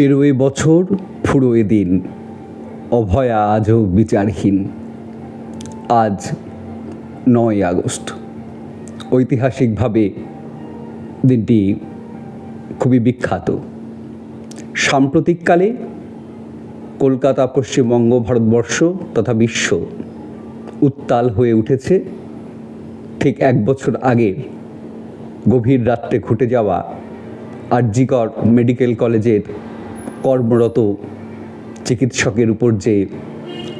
পেরোয় বছর, ফুরোয় দিন। অভয়া আজও বিচারহীন। আজ নয় আগস্ট। ঐতিহাসিকভাবে দিনটি খুবই বিখ্যাত। সাম্প্রতিককালে কলকাতা, পশ্চিমবঙ্গ, ভারতবর্ষ তথা বিশ্ব উত্তাল হয়ে উঠেছে। ঠিক এক বছর আগে গভীর রাত্রে ঘটে যাওয়া আরজিকর মেডিকেল কলেজের কর্মরত চিকিৎসকের উপর যে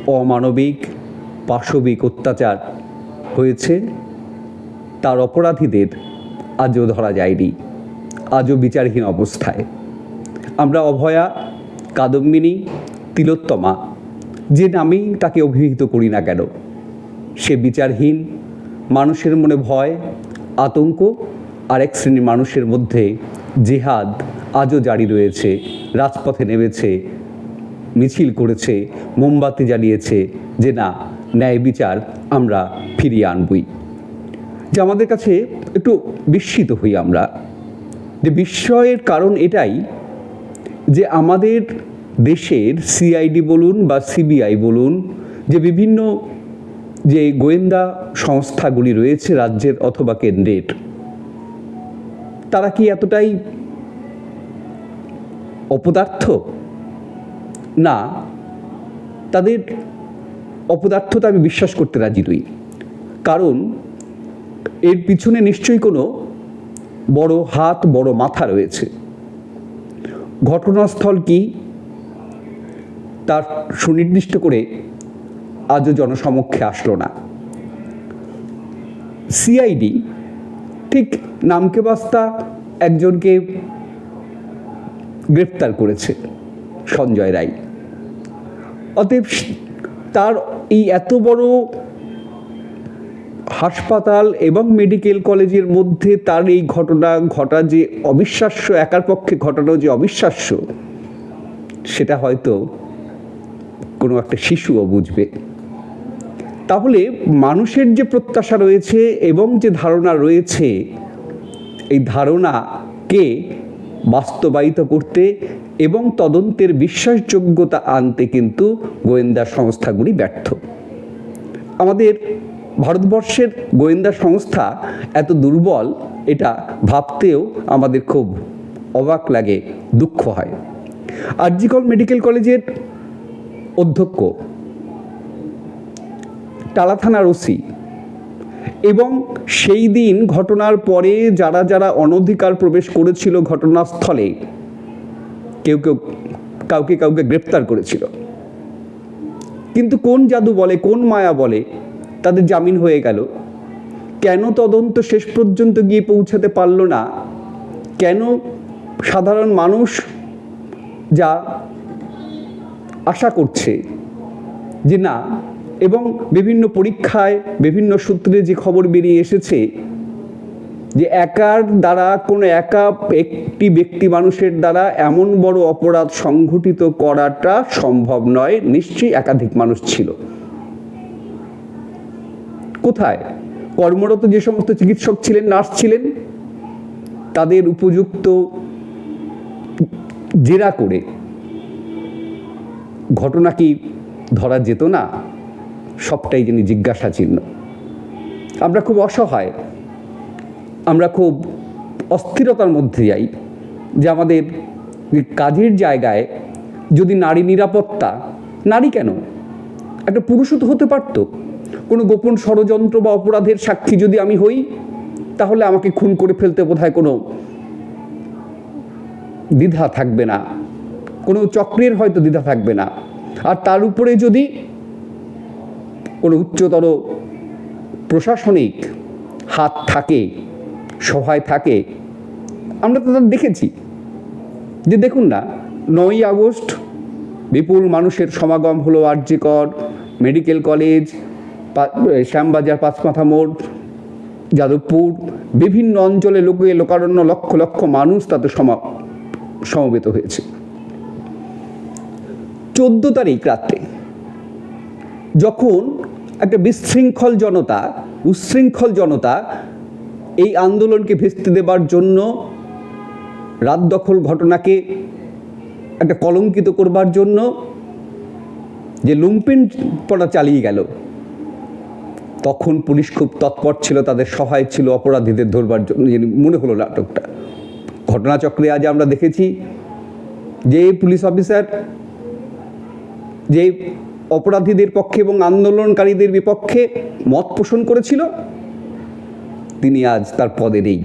অমানবিক, পাশবিক অত্যাচার হয়েছে, তার অপরাধীদের আজও ধরা যায়নি, আজও বিচারহীন অবস্থায়। আমরা অভয়া, কাদম্বিনী, তিলোত্তমা, যে নামেই তাকে অভিহিত করি না কেন, সে বিচারহীন, মানুষের মনে ভয়, আতঙ্ক, আরেক শ্রেণির মানুষের মধ্যে জেহাদ আজও জারি রয়েছে, রাজপথে নেমেছে, মিছিল করেছে, মোমবাতি জ্বালিয়েছে যে না, ন্যায় বিচার আমরা ফিরিয়ে আনবই। যে আমাদের কাছে একটু বিস্মিত হই আমরা। যে বিস্ময়ের কারণ এটাই যে আমাদের দেশের সিআইডি বলুন বা সিবিআই বলুন, যে বিভিন্ন যে গোয়েন্দা সংস্থাগুলি রয়েছে রাজ্যের অথবা কেন্দ্রের, তারা কি এতটাই অপদার্থ? না, তাদের অপদার্থতা আমি বিশ্বাস করতে রাজি নই। কারণ এর পিছনে নিশ্চয়ই কোনো বড় হাত, বড় মাথা রয়েছে। ঘটনাস্থল কি? তার সুনির্দিষ্ট করে আজও জনসমক্ষে আসলো না। সিআইডি, ঠিক নামকে বাস্তা, একজনকে গ্রেপ্তার করেছে সঞ্জয় রায়। অতএব তার এই এত বড় হাসপাতাল এবং মেডিকেল কলেজের মধ্যে তার এই ঘটনা ঘটা যে অবিশ্বাস্য, একার পক্ষে ঘটানো যে অবিশ্বাস্য, সেটা হয়তো কোনো একটা শিশুও বুঝবে। তাহলে মানুষের যে প্রত্যাশা রয়েছে এবং যে ধারণা রয়েছে, এই ধারণাকে বাস্তবায়িত করতে এবং তদন্তের বিশ্বাসযোগ্যতা আনতে কিন্তু গোয়েন্দা সংস্থাগুলি ব্যর্থ। আমাদের ভারতবর্ষের গোয়েন্দা সংস্থা এত দুর্বল, এটা ভাবতেও আমাদের খুব অবাক লাগে, দুঃখ হয়। আরজিকল মেডিকেল কলেজের অধ্যক্ষ, টালা থানার ওসি এবং সেই দিন ঘটনার পরে যারা যারা অনধিকার প্রবেশ করেছিল ঘটনাস্থলে, কেউ কেউ কাউকে কাউকে গ্রেপ্তার করেছিল। কিন্তু কোন জাদু বলে, কোন মায়া বলে, তাদের জামিন হয়ে গেল। কেন তদন্ত শেষ পর্যন্ত গিয়ে পৌঁছাতে পারল না? কেন সাধারণ মানুষ যা আশা করছে যে না এবং বিভিন্ন পরীক্ষায় বিভিন্ন সূত্রে যে খবর বেরিয়ে এসেছে যে একার দ্বারা কোনো একা একটি ব্যক্তি মানুষের দ্বারা এমন বড় অপরাধ সংঘটিত করাটা সম্ভব নয়, নিশ্চয়ই একাধিক মানুষ ছিল। কোথায়? কর্মরত যে সমস্ত চিকিৎসক ছিলেন, নার্স ছিলেন, তাদের উপযুক্ত জেরা করে ঘটনা কি ধরা যেত না? সবটাই যিনি জিজ্ঞাসা চিহ্ন আমরা খুব অসহায়। আমরা খুব অস্থিরতার মধ্যে যাই যে আমাদের কাজের জায়গায় যদি নারী নিরাপত্তা, নারী কেন? একটা পুরুষও তো হতে পারত। কোনো গোপন ষড়যন্ত্র বা অপরাধের সাক্ষী যদি আমি হই, তাহলে আমাকে খুন করে ফেলতে বোধহয় কোনো দ্বিধা থাকবে না। কোনো চক্রের হয়তো দ্বিধা থাকবে না। আর তার উপরে যদি কোনো উচ্চতর প্রশাসনিক হাত থাকে, সহায় থাকে, আমরা তো দেখেছি। যে দেখুন না, নয়ই আগস্ট, বিপুল মানুষের সমাগম হলো আরজিকর, মেডিকেল কলেজ শ্যামবাজার পাঁচমাথা মোড়, যাদবপুর, বিভিন্ন অঞ্চলে লোকে লোকারণ্য লক্ষ লক্ষ মানুষ তাতে সমা, সমবেত হয়েছে। চোদ্দ তারিখ রাত্রে যখন একটা বিশৃঙ্খল জনতা উচ্ছৃঙ্খল জনতা এই আন্দোলনকে ভেস্তে দেবার জন্য রাত দখল ঘটনাকে একটা কলঙ্কিত করবার জন্য যে লুম্পেন পড়া চালিয়ে গেল, তখন পুলিশ খুব তৎপর ছিল, তাদের সহায় ছিল অপরাধীদের ধরবার জন্য মনে হলো নাটকটা। ঘটনাচক্রে আজ আমরা দেখেছি যে পুলিশ অফিসার, যে অপরাধীদের পক্ষে এবং আন্দোলনকারীদের বিপক্ষে মত পোষণ করেছিল। তিনি আজ তার পদে নেই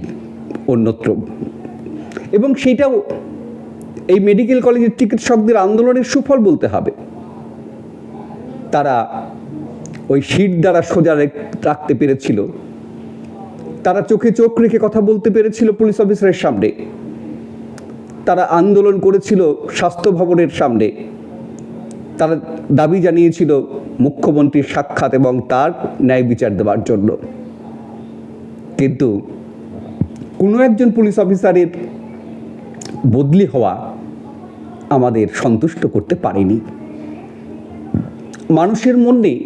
অন্যত্র। এবং সেইটাও এই মেডিকেল কলেজের চিকিৎসকদের আন্দোলনের সুফল বলতে হবে। তারা ওই সিট দ্বারা সোজা রেখ- রাখতে পেরেছিল। তারা চোখে চোখ রেখে কথা বলতে পেরেছিল পুলিশ অফিসারের সামনে। তারা আন্দোলন করেছিল স্বাস্থ্য ভবনের সামনে। তারা দাবি জানিয়েছিল মুখ্যমন্ত্রীর সাক্ষাৎ এবং তার ন্যায় বিচার দেওয়ার জন্য। কিন্তু কোনো একজন পুলিশ অফিসারের বদলি হওয়া আমাদের সন্তুষ্ট করতে পারেনি। মানুষের মনে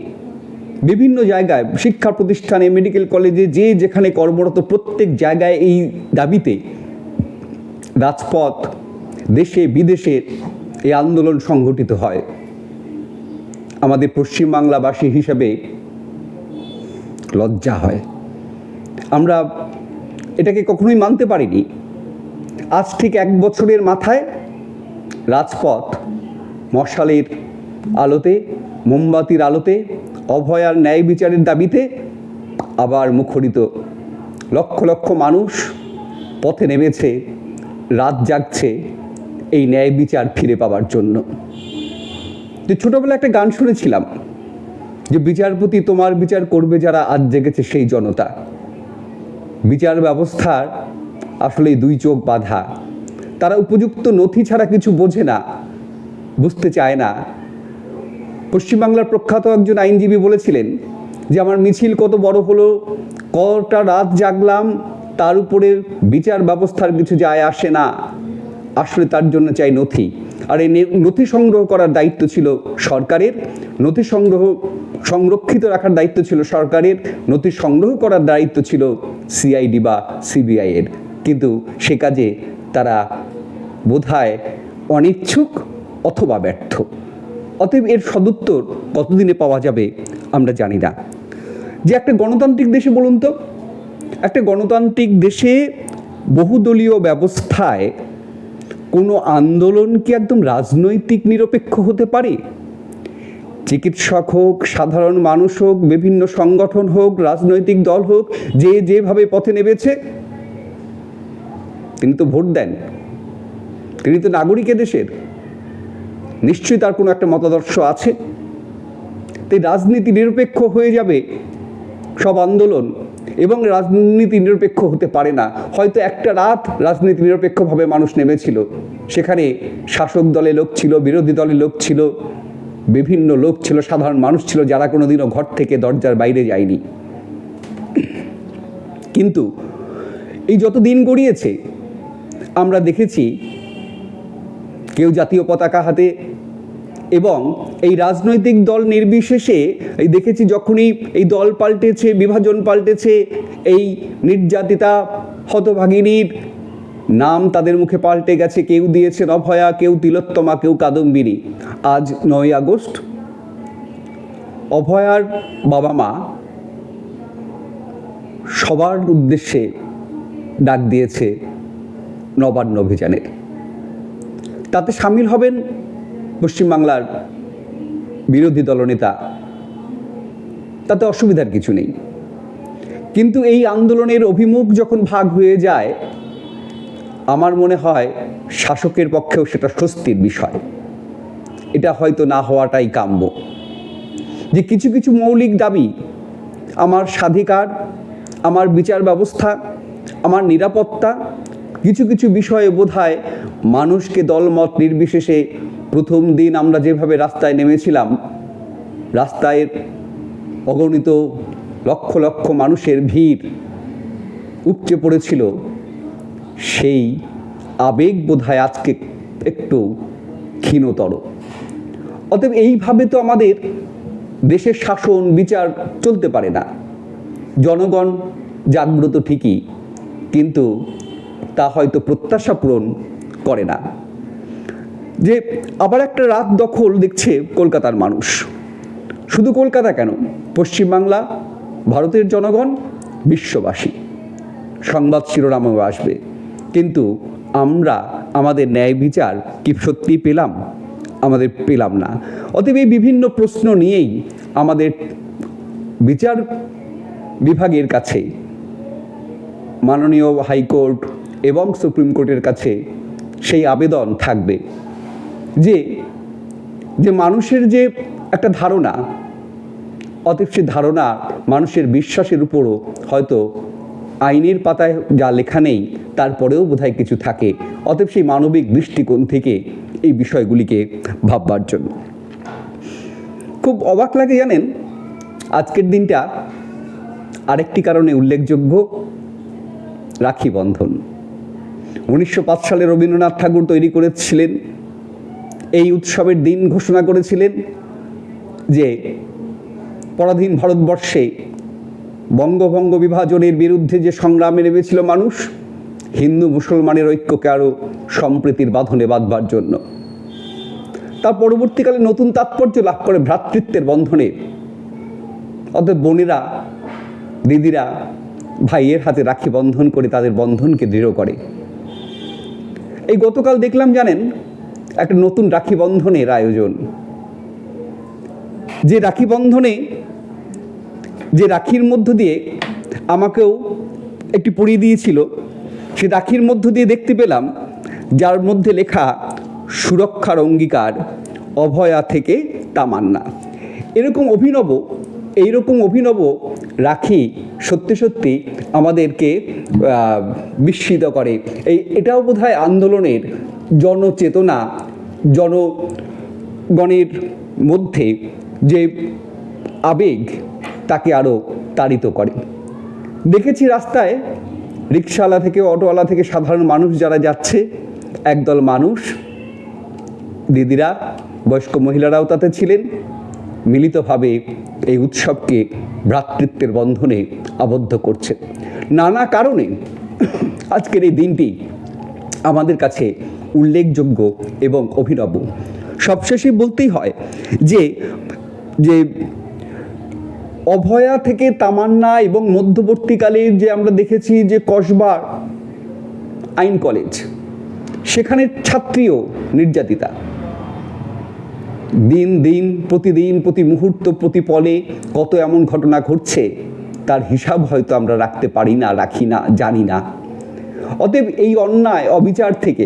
বিভিন্ন জায়গায় শিক্ষা প্রতিষ্ঠানে, মেডিকেল কলেজে, যে যেখানে কর্মরত প্রত্যেক জায়গায় এই দাবিতে রাজপথ দেশে বিদেশে এই আন্দোলন সংগঠিত হয়। আমাদের পশ্চিমবাংলাবাসী হিসাবে লজ্জা হয়। আমরা এটাকে কখনোই মানতে পারিনি। আজ ঠিক এক বছরের মাথায় রাজপথ মশালের আলোতে, মোমবাতির আলোতে অভয়ার ন্যায় বিচারের দাবিতে আবার মুখরিত। লক্ষ লক্ষ মানুষ পথে নেমেছে, রাত জাগছে এই ন্যায় বিচার ফিরে পাওয়ার জন্য। যে ছোটোবেলা একটা গান শুনেছিলাম যে বিচারপতি তোমার বিচার করবে যারা আজ জেগেছে সেই জনতা। বিচার ব্যবস্থার আসলে দুই চোখ বাঁধা। তারা উপযুক্ত নথি ছাড়া কিছু বোঝে না, বুঝতে চায় না। পশ্চিমবাংলার প্রখ্যাত একজন আইনজীবী বলেছিলেন যে, আমার মিছিল কত বড় হলো, কটা রাত জাগলাম, তার উপরে বিচার ব্যবস্থার কিছু যায় আসে না। আসলে তার জন্য চাই নথি। আর এই নথি সংগ্রহ করার দায়িত্ব ছিল সরকারের, নথি সংগ্রহ সংরক্ষিত রাখার দায়িত্ব ছিল সরকারের, নথি সংগ্রহ করার দায়িত্ব ছিল সিআইডি বা সিবিআইয়ের কিন্তু সে কাজে তারা বোধহয় অনিচ্ছুক অথবা ব্যর্থ। অতএব এর সদুত্তর কতদিনে পাওয়া যাবে আমরা জানি না। যে একটা গণতান্ত্রিক দেশে বলুন তো, একটা গণতান্ত্রিক দেশে বহুদলীয় ব্যবস্থায় কোনো আন্দোলন কি একদম রাজনৈতিক নিরপেক্ষ হতে পারে? চিকিৎসক হোক, সাধারণ মানুষ হোক, বিভিন্ন সংগঠন হোক, রাজনৈতিক দল হোক, যে যেভাবে পথে নেমেছে, তিনি তো ভোট দেন। তিনি তো নাগরিক দেশের নিশ্চয়ই তার কোনো একটা মতাদর্শ আছে। তাই রাজনীতি নিরপেক্ষ হয়ে যাবে সব আন্দোলন। এবং রাজনীতি নিরপেক্ষ হতে পারে না। হয়তো একটা রাত রাজনীতি নিরপেক্ষভাবে মানুষ নেমেছিল। সেখানে শাসক দলে লোক ছিল, বিরোধী দলে লোক ছিল, বিভিন্ন লোক ছিল, সাধারণ মানুষ ছিল যারা কোনোদিনও ঘর থেকে দরজার বাইরে যায়নি। কিন্তু এই যত দিন গড়িয়েছে, আমরা দেখেছি কেউ জাতীয় পতাকা হাতে এবং এই রাজনৈতিক দল নির্বিশেষে, এই দেখেছি যখনই এই দল পাল্টেছে, বিভাজন পাল্টেছে, এই নির্যাতিতা হতভাগিনীর নাম তাদের মুখে পাল্টে গেছে। কেউ দিয়েছে অভয়া কেউ তিলোত্তমা, কেউ কাদম্বিনী। আজ নয় আগস্ট। অভয়ার বাবা মা সবার উদ্দেশ্যে ডাক দিয়েছে নবান্ন অভিযানের তাতে সামিল হবেন পশ্চিমবাংলার বিরোধী দলনেতা তাতে অসুবিধার কিছু নেই। কিন্তু এই আন্দোলনের অভিমুখ যখন ভাগ হয়ে যায়, আমার মনে হয় শাসকের পক্ষেও সেটা স্বস্তির বিষয়। এটা হয়তো না হওয়াটাই কাম্য। যে কিছু কিছু মৌলিক দাবি, আমার স্বাধিকার, আমার বিচার ব্যবস্থা, আমার নিরাপত্তা, কিছু কিছু বিষয়ে বোধহয় মানুষকে দলমত নির্বিশেষে প্রথম দিন আমরা যেভাবে রাস্তায় নেমেছিলাম, রাস্তায় অগণিত লক্ষ লক্ষ মানুষের ভিড় উপচে পড়েছিল, সেই আবেগ বোধহয় আজকে একটু ক্ষীণতর। অতএব এইভাবে তো আমাদের দেশের শাসন, বিচার চলতে পারে না। জনগণ জাগ্রত ঠিকই, কিন্তু তা হয়তো প্রত্যাশা পূরণ করে না। যে আবার একটা রাত দখল দেখছে কলকাতার মানুষ। শুধু কলকাতা কেন? পশ্চিমবাংলা, ভারতের জনগণ, বিশ্ববাসী। সংবাদ শিরোনামেও আসবে। কিন্তু আমরা আমাদের ন্যায় বিচার কি সত্যি পেলাম? আমাদের পেলাম না। অতএব এই বিভিন্ন প্রশ্ন নিয়েই আমাদের বিচার বিভাগের কাছে, মাননীয় হাইকোর্ট এবং সুপ্রিম কোর্টের কাছে সেই আবেদন থাকবে। যে যে মানুষের যে একটা ধারণা অতএব সে ধারণা মানুষের বিশ্বাসের উপরও হয়তো আইনের পাতায় যা লেখা নেই তারপরেও বোধহয় কিছু থাকে। অতএব সেই মানবিক দৃষ্টিকোণ থেকে এই বিষয়গুলিকে ভাববার জন্য। খুব অবাক লাগে জানেন, আজকের দিনটা আরেকটি কারণে উল্লেখযোগ্য, রাখি বন্ধন। উনিশশো পাঁচ সালে রবীন্দ্রনাথ ঠাকুর তৈরি করেছিলেন এই উৎসবের দিন ঘোষণা করেছিলেন যে পরাধীন ভারতবর্ষে বঙ্গভঙ্গ বিভাজনের বিরুদ্ধে যে সংগ্রামে নেমেছিল মানুষ, হিন্দু মুসলমানের ঐক্যকে আরও সম্প্রীতির বাঁধনে বাঁধবার জন্য। তার পরবর্তীকালে নতুন তাৎপর্য লাভ করে ভ্রাতৃত্বের বন্ধনে। অর্থাৎ বোনেরা, দিদিরা, ভাইয়ের হাতে রাখি বন্ধন করে তাদের বন্ধনকে দৃঢ় করে। এই গতকাল দেখলাম জানেন একটা নতুন রাখি বন্ধনের আয়োজন। যে রাখি বন্ধনে যে রাখির মধ্য দিয়ে আমাকেও একটি পড়িয়ে দিয়েছিল, সে রাখির মধ্য দিয়ে দেখতে পেলাম, যার মধ্যে লেখা, সুরক্ষার অঙ্গীকার, অভয়া থেকে তামান্না। এরকম অভিনব, এইরকম অভিনব রাখি সত্যি সত্যি আমাদেরকে বিস্মিত করে। এই, এটাও বোধহয় আন্দোলনের জনচেতনা, জনগণের মধ্যে যে আবেগ তাকে আরও তাড়িত করে। দেখেছি রাস্তায় রিক্সাওয়ালা থেকে, অটোওয়ালা থেকে সাধারণ মানুষ যারা যাচ্ছে, একদল মানুষ। দিদিরা, বয়স্ক মহিলারাও তাতে ছিলেন। মিলিতভাবে এই উৎসবকে ভ্রাতৃত্বের বন্ধনে আবদ্ধ করছে। নানা কারণে আজকের এই দিনটি আমাদের কাছে উল্লেখযোগ্য এবং অভিনব। সবশেষে বলতেই হয় যে যে অভয়া থেকে তামান্না এবং মধ্যবর্তীকালে যে আমরা দেখেছি যে কসবার আইন কলেজ, সেখানে ছাত্রীও নির্যাতিতা। দিন দিন, প্রতিদিন, প্রতি মুহূর্ত, প্রতি পলে কত এমন ঘটনা ঘটছে, তার হিসাব হয়তো আমরা রাখতে পারি না, রাখি না, জানি না। অতএব এই অন্যায়, অবিচার থেকে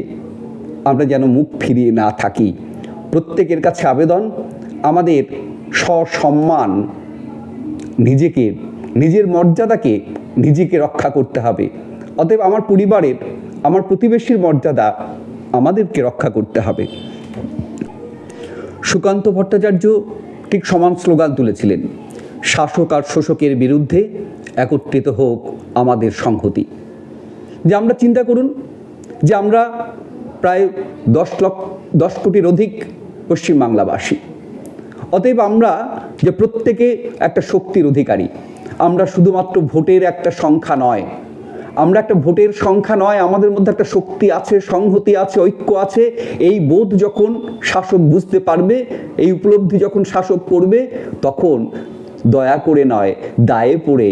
আমরা যেন মুখ ফিরিয়ে না থাকি। প্রত্যেকের কাছে আবেদন, আমাদের সসম্মান নিজেকে, নিজের মর্যাদাকে নিজেকে রক্ষা করতে হবে। অতএব আমার পরিবারের, আমার প্রতিবেশীর মর্যাদা আমাদেরকে রক্ষা করতে হবে। সুকান্ত ভট্টাচার্য ঠিক সমান স্লোগান তুলেছিলেন, শাসক আর শোষকের বিরুদ্ধে একত্রিত হোক আমাদের সংহতি। যে আমরা চিন্তা করুন, যে আমরা প্রায় দশ লক্ষ, দশ কোটির অধিক পশ্চিমবাংলাবাসী। অতএব আমরা যে প্রত্যেকে একটা শক্তির অধিকারী, আমরা শুধুমাত্র ভোটের একটা সংখ্যা নয়, আমরা একটা ভোটের সংখ্যা নয়, আমাদের মধ্যে একটা শক্তি আছে, সংহতি আছে, ঐক্য আছে, এই বোধ যখন শাসক বুঝতে পারবে, এই উপলব্ধি যখন শাসক করবে, তখন দয়া করে নয়, দায়ে পড়ে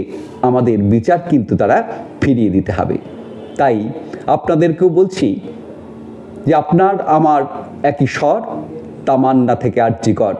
আমাদের বিচার কিন্তু তারা ফিরিয়ে দিতে হবে। তাই আপনাদেরকেও বলছি যে আপনার আমার একই স্বর তামান্না থেকে আর্যিকর